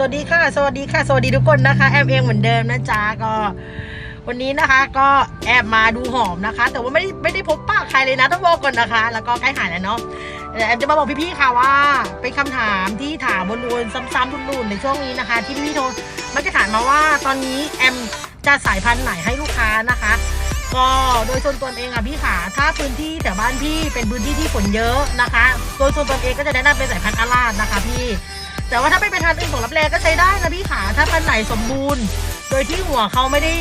สวัสดีค่ะ สวัสดีค่ะ สวัสดีทุกคนนะคะ แอมเองเหมือนเดิมนะจ๊ะก็ วันนี้นะคะก็แอบมาดูหอมนะคะ แต่ว่าไม่ได้ไม่ได้พบปะใครเลยนะต้องบอกก่อนนะคะ แล้วก็ใกล้หายแล้วเนาะแอมจะมาบอกพี่ๆค่ะว่าเป็นคำถามที่ถามวนๆซ้ำๆทุนๆในช่วงนี้นะคะ ที่พี่ๆโทรมักจะถามมาว่าตอนนี้แอมจะสายพันธุ์ไหนให้ลูกค้านะคะ ก็โดยส่วนตัวเองอะพี่ขาถ้าพื้นที่แต่บ้านพี่เป็นพื้นที่ที่ฝนเยอะนะคะ โดยส่วนตัวเองก็จะแนะนำเป็นสายพันธุ์อาราดนะคะพี่ แต่ว่าถ้าไม่เป็นพันธุ์อื่นของรับแรก็ใช้ได้นะพี่ขาถ้าพันธุ์ไหนสมบูรณ์ โดยที่หัวเขาไม่ได้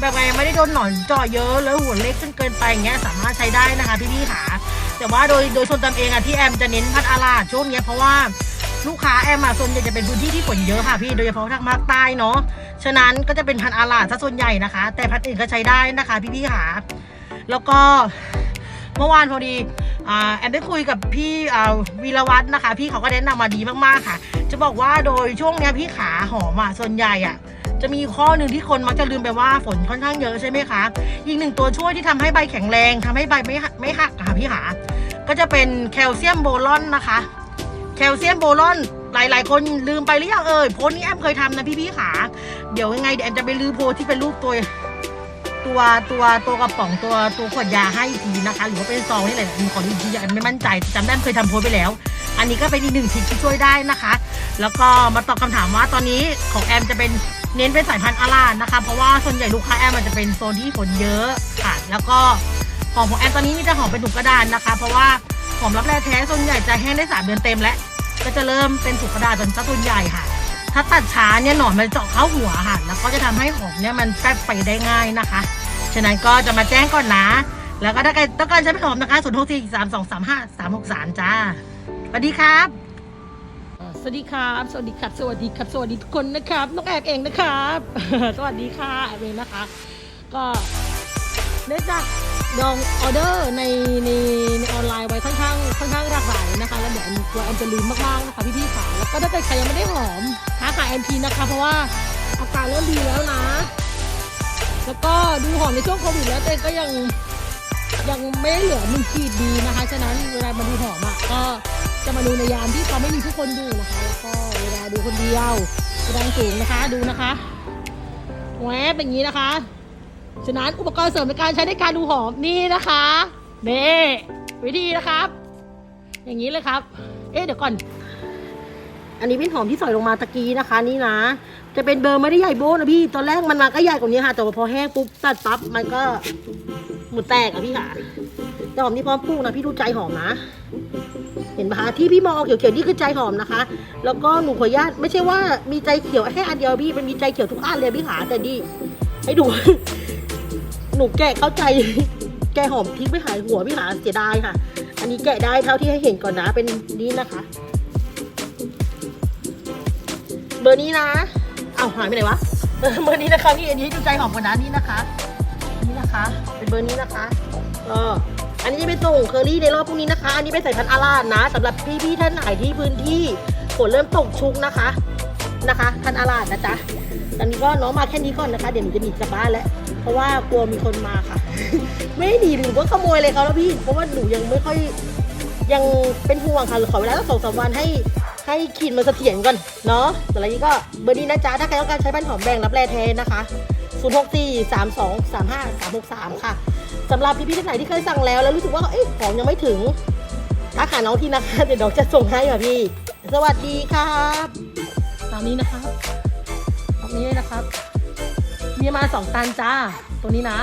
แบบไงไม่ได้โดนหนอนเจาะเยอะแล้วหัวเล็กจนเกินไปอย่างเงี้ยสามารถใช้ได้นะคะพี่พี่ขาแต่ว่าโดยโดยส่วนตัวเองอะที่แอมจะเน้นพันธุ์อาราดช่วงเนี้ยเพราะว่า ลูกค้าแอมอะส่วนใหญ่จะเป็นพื้นที่ที่ฝนเยอะค่ะพี่โดยเฉพาะทางภาคใต้เนาะฉะนั้นก็จะเป็นพันธุ์อาราซะส่วนใหญ่นะคะ แต่พันธุ์อื่นก็ใช้ได้นะคะพี่พี่ๆขาแล้วก็เมื่อวานพอดีแอมได้คุยกับพี่วีรวัฒน์นะคะ พี่เขาก็แนะนำมาดีมากๆค่ะ จะบอกว่าโดยช่วงเนี้ยพี่ขาหอมอะส่วนใหญ่อะจะมีข้อหนึ่งที่คนมักจะลืมไปว่าฝนค่อนข้างเยอะใช่ไหมคะอีกหนึ่งตัวช่วยที่ทำให้ใบแข็งแรงทำให้ใบไม่ไม่หักค่ะพี่ขาก็จะเป็นแคลเซียมโบรอนนะคะ แคลเซียมโบรอนหลาย ๆ คนลืมไปหรือยังเอ่ยโพสนี้แอมเคยทำนะพี่ๆขาเดี๋ยวยังไงเดี๋ยวแอมจะไปลือโพสที่เป็นรูปตัวตัวตัวตัวกระป๋องตัวตัวขวดยาให้อีกทีนะคะ หรือว่าเป็นซองนี่แหละมขอดูอีกทีอันไม่มั่นใจจำได้เคยทำโพสไปแล้ว อันนี้ก็เป็นอีกหนึ่งทริคที่ช่วยได้นะคะ แล้วก็มาตอบคำถามว่าตอนนี้ของแอมจะเป็นเน้นเป็นสายพันธุ์อารานะคะ เพราะว่าส่วนใหญ่ลูกค้าแอมมันจะเป็นโซนที่ฝนเยอะค่ะ แล้วก็หอมของแอมตอนนี้มีแต่หอมเป็นถุงกระดานนะคะ เพราะว่า หอมรับแร่แท้ส่วนใหญ่จะแห้งได้สามเดือนเต็มแล้วก็จะเริ่มเป็นถุงกระดาษเป็นซะส่วนใหญ่ค่ะ ถ้าตัดช้าเนี่ยหนอนมันเจาะเข้าหัวค่ะ แล้วก็จะทำให้หอมเนี่ยมันแป๊บไปได้ง่ายนะคะ ฉะนั้นก็จะมาแจ้งก่อนนะ แล้วก็ถ้าใครต้องการใช้เป็นหอมนะคะศูนย์หกสี่สามสองสามห้าสามหกสามจ้าสวัสดีครับสวัสดีครับสวัสดีครับ สวัสดีครับ สวัสดีทุกคนนะครับน้องแอบเองนะครับ สวัสดีค่ะแอบเองนะคะ ก็ได้จาก ลองออเดอร์ในในในออนไลน์ไว้ค่อนข้างค่อนข้างหลากหลายนะคะแล้วเดี๋ยวอันตัวแอมจะลืมมากๆนะคะพี่ๆค่ะแล้วก็ถ้าเกิดใครยังไม่ได้หอมท้าขายแอมพีนะคะเพราะว่าอากาศเริ่มดีแล้วนะ แล้วก็ดูหอมในช่วงโควิดแล้วแต่ก็ยังยังไม่ได้เหลือหนึ่งขีดดีนะคะฉะนั้นเวลามาดูหอมอะก็จะมาดูในยามที่เขาไม่มีผู้คนดูนะคะ แล้วก็เวลาดูคนเดียวแสดงสูงนะคะดูนะคะแหวบเป็นอย่างนี้นะคะ ฉะนั้นอุปกรณ์เสริมในการใช้ในการดูหอมนี่นะคะเน่วิธีนะครับ อย่างนี้เลยครับ เอ๊ะเดี๋ยวก่อน อันนี้เป็นหอมที่สอยลงมาตะกี้นะคะ นี่นะ จะเป็นเบอร์ไม่ได้ใหญ่โบ้นะพี่ ตอนแรกมันมาก็ใหญ่กว่านี้ค่ะ แต่พอแห้งปุ๊บตัดปั๊บมันก็หมดแตกอะพี่ค่ะแต่หอมที่พร้อมปลูกนะพี่ดูใจหอมนะเห็นปะคะที่พี่มองเขียวๆนี่คือใจหอมนะคะ แล้วก็หนูขออนุญาตไม่ใช่ว่ามีใจเขียวแค่อันเดียวพี่มันมีใจเขียวทุกอันเลยพี่ขาแต่นี่ให้ดู หนูแกะเข้าใจ แกะหอมทิ้งไปหายหัวพี่หาเสียดายค่ะ อันนี้แกะได้เท่าที่ให้เห็นก่อนนะเป็นนี้นะคะ เบอร์นี้นะเอาหายไปไหนวะเบอร์นี้นะคะนี่อันนี้ดูใจหอมกว่านะนี่นะคะ นี่นะคะ เป็นเบอร์นี้นะคะเอออันนี้จะเป็นส่งเคอรี่ในรอบพรุ่งนี้นะคะ อันนี้เป็นสายพันธุ์อาราดนะสำหรับพี่ๆท่านไหนที่พื้นที่ฝนเริ่มตกชุกนะคะ นะคะพันอาราดนะจ๊ะตอนนี้ก็น้องมาแค่นี้ก่อนนะคะ เดี๋ยวหนูจะหนีกลับบ้านแล้วเพราะว่ากลัวมีคนมาค่ะ ไม่ด้หนีหรือว่าขโมยเลยเขาแล้วพี่ เพราะว่าหนูยังไม่ค่อยยังเป็นห่วงค่ะขอเวลาสักสองสามวันให้ให้ขีดมันเสถียรก่อนเนาะแต่ละนี้ก็เบอร์นี้นะจ๊ะ ถ้าใครต้องการใช้บ้านหอมแดงรับแร่แท้นะคะ0 6 4 3 2 3 5 3 6 3 ค่ะสำหรับพี่ๆท่านไหนที่เคยสั่งแล้ว แล้วรู้สึกว่าเอ๊ะของยังไม่ถึงถ้าขาน้องทีนะคะ เดี๋ยวน้องจะส่งให้ค่ะพี่ สวัสดีครับ ตามนี้นะครับตรงนี้นะครับ มีมาสองตันจ้า ตัวนี้นะ